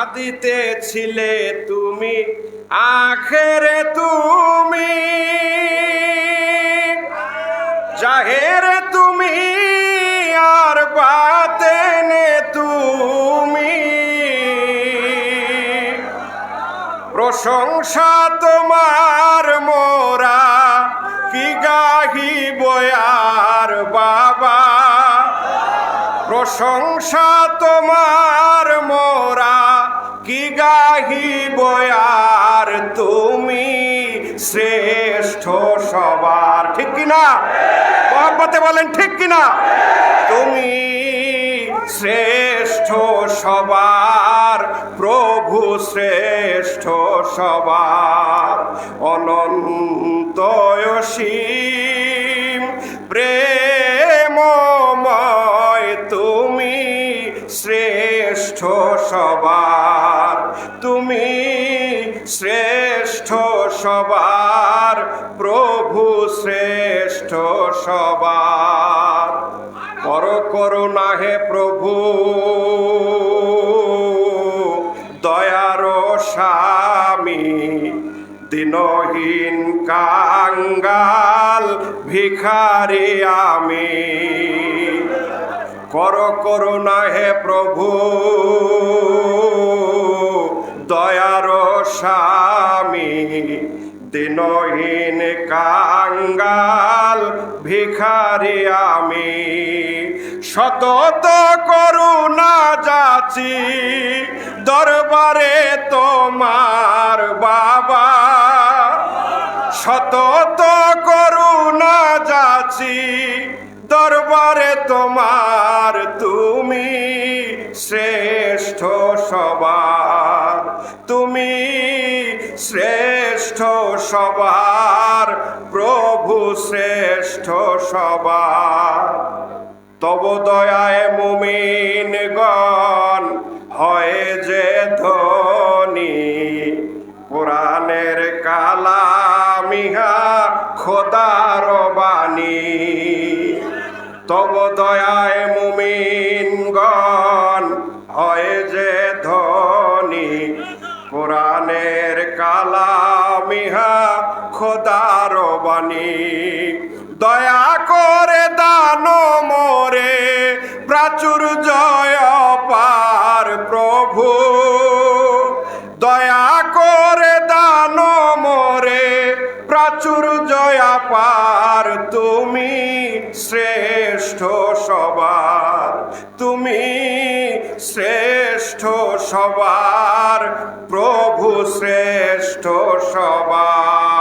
আদিতে ছিলে তুমি, আখেরে তুমি। জাহেরে তুমি আর বাতেনে তুমি। প্রশংসা তোমার মোরা, কি গাহি বয়ার বাবা? প্রশংসা তোমার মোরা কি গাহি বয়ার তুমি শ্রেষ্ঠ সবার, ঠিক কিনা? মহাব্বতে বলেন, ঠিক কিনা? তুমি শ্রেষ্ঠ সবার, প্রভু শ্রেষ্ঠ সবার, অনন্ত প্রেমময় তুমি শ্রেষ্ঠ সবার। তুমি শ্রেষ্ঠ সবার, প্রভু শ্রেষ্ঠ সবার। পর করুণা হে প্রভু, দয়ার স্বামী, দিনহীন কাঙ্গাল ভিখারি আমি। কর করুণা হে প্রভু দয়ার স্বামী, দিনহীন কাঙ্গাল ভিখারি আমি। সতত করুণা যাচি দরবারে তোমার বাবা। সতত করুণা যাচি দরবারে তোমার শ্রেষ্ঠ সবার, প্রভু শ্রেষ্ঠ সবার। তব দয়ায় মুমিনগণ হয় যে ধনী। কোরআনের কালামিহা খোদার বাণী। তব দয়ায় মুমিন গণ হয় যে ধনী। কোরআনের কালামিহা খোদার বাণী। দয়া করে দান মোরে, প্রাচুর জয় পার প্রভু। দয়া করে দান মোরে, প্রাচুর জয়া পার তুমি শ্রেষ্ঠ। সবার প্রভু শ্রেষ্ঠ সবার।